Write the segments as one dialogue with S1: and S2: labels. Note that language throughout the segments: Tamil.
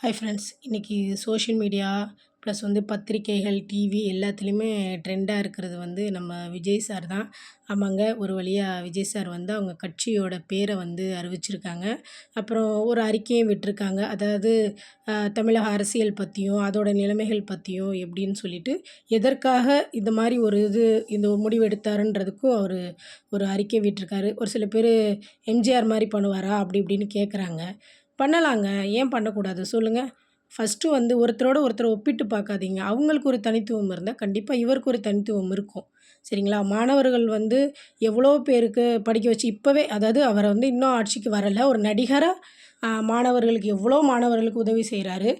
S1: ஹாய் ஃப்ரெண்ட்ஸ் இன்றைக்கி சோஷியல் மீடியா ப்ளஸ் வந்து பத்திரிக்கைகள் டிவி எல்லாத்துலேயுமே ட்ரெண்டாக இருக்கிறது வந்து நம்ம விஜய் சார் தான். ஆமாங்க ஒரு வழியாக விஜய் சார் வந்து அவங்க கட்சியோட பேரை வந்து அறிவிச்சிருக்காங்க. அப்புறம் ஒரு அறிக்கையும் விட்டுருக்காங்க. அதாவது தமிழக அரசியல் பற்றியும் அதோட நிலைமைகள் பற்றியும் எப்படின்னு சொல்லிட்டு எதற்காக இந்த மாதிரி ஒரு இது இந்த முடிவு எடுத்தாருன்றதுக்கும் அவர் ஒரு அறிக்கை விட்டிருக்காரு. ஒரு சில பேர் எம்ஜிஆர் மாதிரி பண்ணுவாரா? அப்படி இப்படின்னு கேட்குறாங்க பண்ணலாங்க. ஏன் பண்ணக்கூடாது? சொல்லுங்கள் ஃபஸ்ட்டு வந்து ஒருத்தரோட ஒருத்தரை ஒப்பிட்டு பார்க்காதீங்க. அவங்களுக்கு ஒரு தனித்துவம் இருந்தால் கண்டிப்பாக இவருக்கு ஒரு தனித்துவம் இருக்கும். சரிங்களா? மாணவர்கள் வந்து எவ்வளோ பேருக்கு படிக்க வச்சு இப்போவே அதாவது அவரை வந்து இன்னும் ஆட்சிக்கு வரலை ஒரு நடிகராக மாணவர்களுக்கு எவ்வளோ மாணவர்களுக்கு உதவி செய்கிறாரு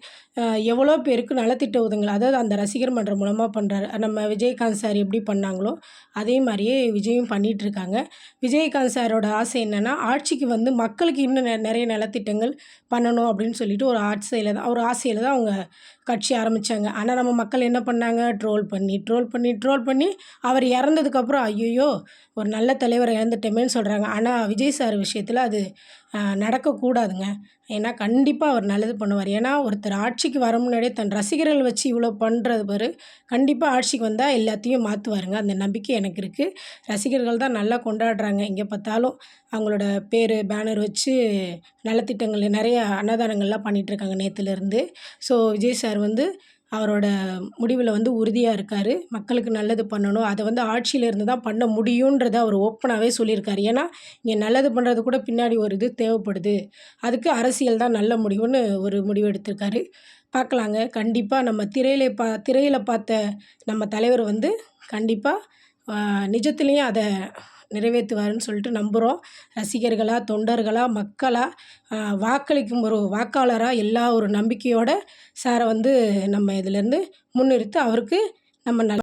S1: எவ்வளோ பேருக்கு நலத்திட்ட உதவிகள் அதாவது அந்த ரசிகர் மன்றம் மூலமாக பண்ணுறாரு நம்ம விஜயகாந்த் சார் எப்படி பண்ணாங்களோ அதே மாதிரியே விஜயும் பண்ணிகிட்ருக்காங்க விஜயகாந்த் சாரோட ஆசை என்னென்னா ஆட்சிக்கு வந்து மக்களுக்கு இன்னும் நிறைய நலத்திட்டங்கள் பண்ணணும் அப்படின்னு சொல்லிட்டு ஒரு ஆசையில் தான் ஒரு ஆசையில் தான் அவங்க கட்சி ஆரம்பித்தாங்க ஆனால் நம்ம மக்கள் என்ன பண்ணாங்க? ட்ரோல் பண்ணி ட்ரோல் பண்ணி ட்ரோல் பண்ணி அவர் இறந்ததுக்கப்புறம் ஐயோ ஒரு நல்ல தலைவரை இறந்துட்டோமேன்னு சொல்கிறாங்க ஆனால் விஜய் சார் விஷயத்தில் அது நடக்கக்கூடாதுங்க. ஏன்னா கண்டிப்பாக அவர் நல்லது பண்ணுவார். ஏன்னா ஒருத்தர் ஆட்சிக்கு வர முன்னாடியே தன் ரசிகர்கள் வச்சு இவ்வளோ பண்ணுறது பாரு கண்டிப்பாக ஆட்சிக்கு வந்தால் எல்லாத்தையும் மாற்றுவாருங்க அந்த நம்பிக்கை எனக்கு இருக்குது ரசிகர்கள் தான் நல்லா கொண்டாடுறாங்க. எங்கே பார்த்தாலும் அவங்களோட பேர் பேனர் வச்சு நலத்திட்டங்கள் நிறைய அன்னதானங்கள்லாம் பண்ணிகிட்ருக்காங்க நேற்றுலேருந்து ஸோ விஜய் சார் வந்து அவரோட முடிவில் வந்து உறுதியாக இருக்கார். மக்களுக்கு நல்லது பண்ணணும். அதை வந்து ஆட்சியில் இருந்து தான் பண்ண முடியுன்றத அவர் ஓப்பனாகவே சொல்லியிருக்காரு. ஏன்னா இங்கே நல்லது பண்ணுறது கூட பின்னாடி ஒரு இது தேவைப்படுது. அதுக்கு அரசியல் தான் நல்ல முடிவுன்னு ஒரு முடிவு எடுத்திருக்காரு. பார்க்கலாங்க கண்டிப்பாக நம்ம திரையில பா திரையில் பார்த்த நம்ம தலைவர் வந்து கண்டிப்பாக நிஜத்துலேயும் அதை நிறைவேற்றுவாருன்னு சொல்லிட்டு நம்புகிறோம் ரசிகர்களாக தொண்டர்களாக மக்களாக வாக்களிக்கும் ஒரு வாக்காளராக எல்லா ஒரு நம்பிக்கையோடு சாரை வந்து நம்ம இதிலேருந்து முன்னிறுத்து அவருக்கு நம்ம நல்